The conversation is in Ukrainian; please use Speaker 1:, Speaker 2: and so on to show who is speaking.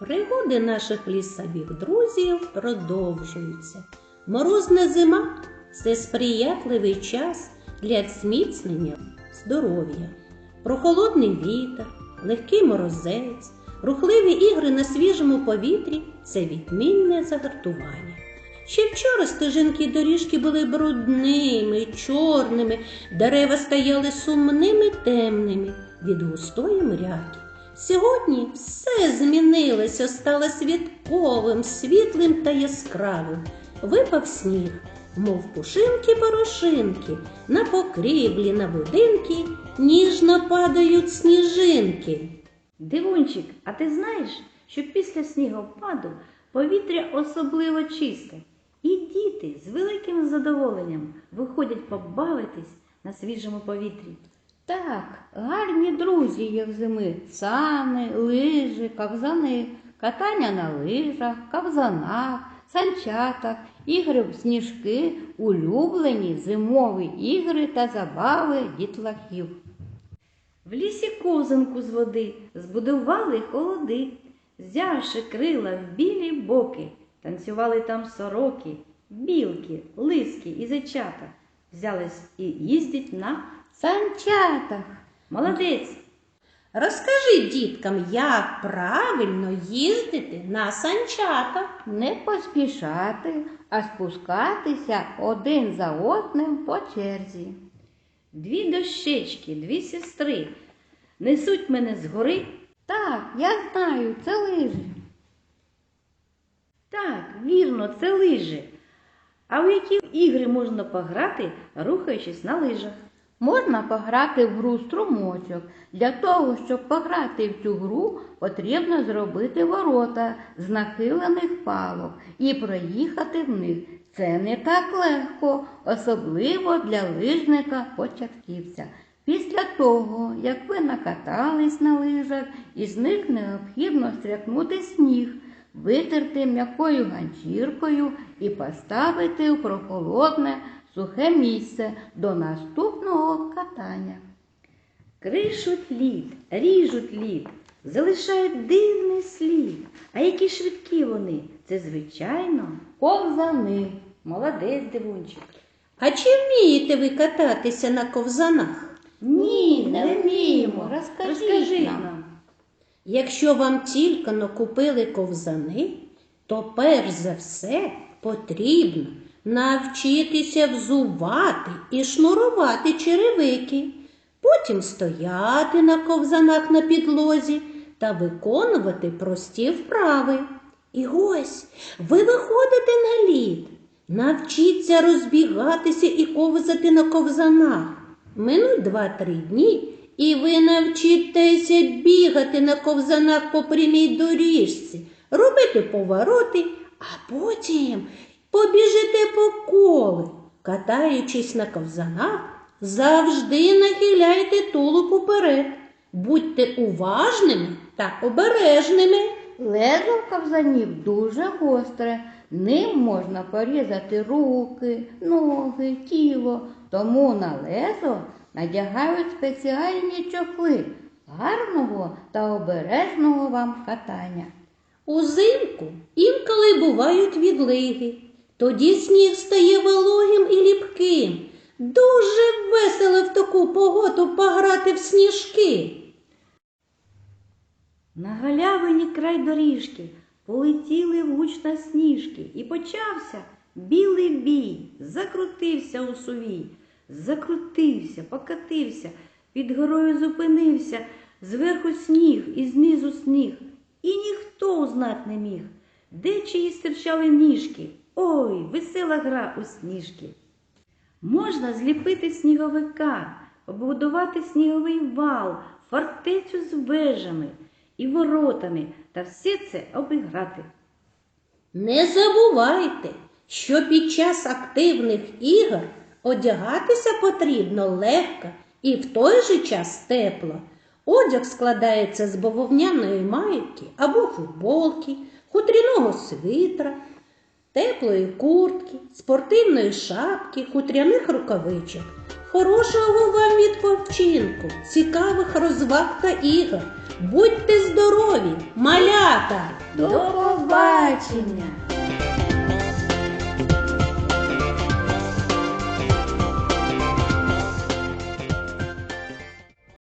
Speaker 1: Пригоди наших лісових друзів продовжуються. Морозна зима це сприятливий час для зміцнення здоров'я. Прохолодний вітер, легкий морозець, рухливі ігри на свіжому повітрі це відмінне загартування. Ще вчора стежинки доріжки були брудними, чорними, дерева стояли сумними, темними від густої мряки. Сьогодні все змінилося, стало святковим, світлим та яскравим. Випав сніг, мов пушинки-порошинки, на покрівлі, на будинки ніжно падають сніжинки.
Speaker 2: Дивунчик, а ти знаєш, що після снігопаду повітря особливо чисте, і діти з великим задоволенням виходять побавитись на свіжому повітрі.
Speaker 3: Так, гарні друзі є взими сани, лижі, ковзани, катання на лижах, ковзанах, санчатах, ігри в сніжки, улюблені зимові ігри та забави дітлахів.
Speaker 2: В лісі ковзанку з води збудували холоди, взявши крила в білі боки, танцювали там сороки, білки, лиски і зайчата. Взялись і їздять на
Speaker 3: Санчатах.
Speaker 2: молодець.
Speaker 1: Розкажи діткам, як правильно їздити на санчатах.
Speaker 3: Не поспішати, а спускатися один за одним по черзі.
Speaker 2: Дві дощечки, дві сестри несуть мене згори.
Speaker 3: Так, я знаю, це лижі.
Speaker 2: Так, вірно, це лижі. А у які ігри можна пограти, рухаючись на лижах?
Speaker 3: Можна пограти в гру струмочок. Для того, щоб пограти в цю гру, потрібно зробити ворота з нахилених палок і проїхати в них. Це не так легко, особливо для лижника-початківця. Після того, як ви накатались на лижах, із них необхідно стряхнути сніг, витерти м'якою ганчіркою і поставити у прохолодне сухе місце до наступного катання.
Speaker 2: Кришуть лід, ріжуть лід, залишають дивний слід. А які швидкі вони? Це звичайно.
Speaker 3: Ковзани.
Speaker 2: Молодець, дивунчик.
Speaker 1: А чи вмієте ви кататися на ковзанах?
Speaker 3: Ні, не вміємо. Розкажіть нам.
Speaker 1: Якщо вам тільки но купили ковзани, то перш за все потрібно навчитися взувати і шнурувати черевики, потім стояти на ковзанах на підлозі та виконувати прості вправи. І ось ви виходите на лід, навчіться розбігатися і ковзати на ковзанах. Минуть два-три дні, і ви навчитеся бігати на ковзанах по прямій доріжці, робити повороти, а потім побіжите по колу. Катаючись на ковзанах, завжди нахиляйте тулуб уперед. Будьте уважними та обережними.
Speaker 3: Лезо ковзанів дуже гостре. Ним можна порізати руки, ноги, тіло. Тому на лезо надягають спеціальні чохли гарного та обережного вам катання.
Speaker 1: Узимку інколи бувають відлиги. Тоді сніг стає вологим і ліпким. Дуже весело в таку погоду пограти в сніжки.
Speaker 2: На галявині край доріжки полетіли гучно сніжки, і почався білий бій, закрутився у сувій, закрутився, покатився, під горою зупинився, зверху сніг і знизу сніг, і ніхто узнать не міг, де чиї стирчали ніжки. Ой, весела гра у сніжки. Можна зліпити сніговика, побудувати сніговий вал, фортецю з вежами і воротами та все це обіграти.
Speaker 1: Не забувайте, що під час активних ігор одягатися потрібно легко і в той же час тепло. Одяг складається з бавовняної майки або футболки, хутряного свитра, теплої куртки, спортивної шапки, хутряних рукавичок. Хорошого вам відпочинку, цікавих розваг та ігор. Будьте здорові, малята!
Speaker 3: До побачення!